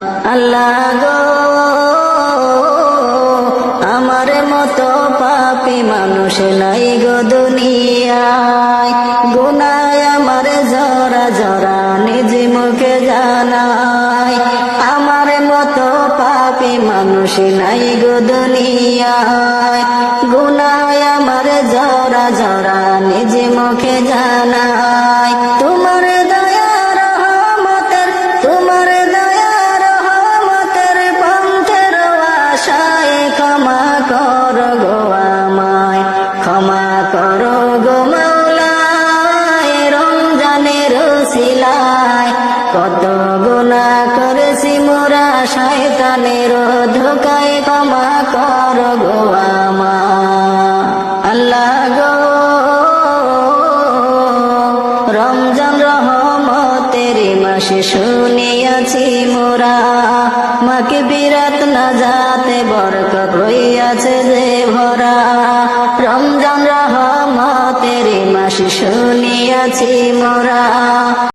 আল্লাহ গো, আমার মতো পাপি মানুষ নাই গো দুনিয়ায়। গুনায় আমার জরা জরা নিজ মুখে জানায় আমার মতো পাপি মানুষ নাই গো দুনিয়ায়। গুনায় আমার জরা জরা নিজ মুখে জানায় তোমার কত গুণা করেছি মোরা শয়তানের ধোকায় ক্ষমা কর গো আমায় আল্লাহ গো, রমজান রহমতের মাসে শুনিয়াছি মোরা, মাকে বিরাত না যাতে বরকত রইয়াছে যে ভরা। রমজান রহমতের মাসে শুনিয়াছি মোরা।